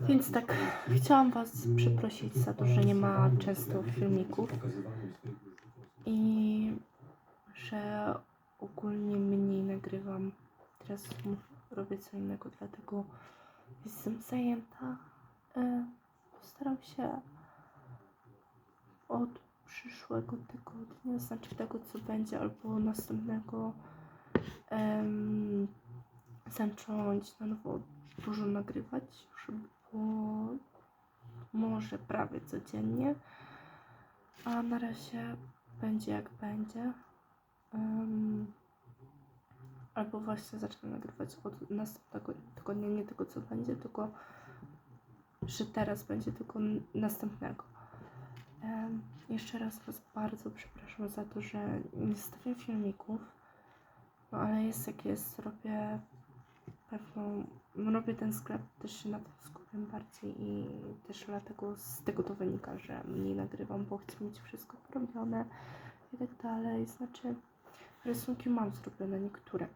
Więc tak, chciałam Was przeprosić za to, że nie ma często filmików i że ogólnie mniej nagrywam. Teraz robię co innego, dlatego jestem zajęta. E, Postaram się od przyszłego tygodnia, znaczy tego co będzie, albo następnego em, zacząć na nowo dużo nagrywać, było może prawie codziennie. A na razie będzie jak będzie. Em, albo właśnie zacznę nagrywać od następnego tygodnia, nie tego co będzie, tylko że teraz będzie tylko następnego. Em, jeszcze raz Was bardzo przepraszam za to, że nie stawiam filmików. No ale jest jak jest, robię pewną, no, robię ten sklep, też się na tym skupiam bardziej i też dlatego z tego to wynika, że mniej nagrywam, bo chcę mieć wszystko porobione i tak dalej. Znaczy, rysunki mam zrobione, niektóre.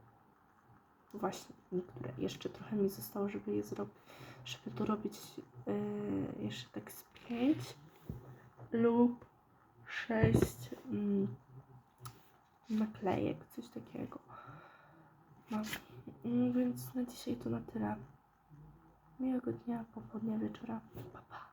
Właśnie, niektóre. Jeszcze trochę mi zostało, żeby je zrobić, żeby to robić yy, jeszcze tak z pięć lub sześć mm, naklejek, coś takiego. Mam. Mm, Więc na dzisiaj to na tyle. Miłego dnia, popołudnia, wieczora. Pa, pa.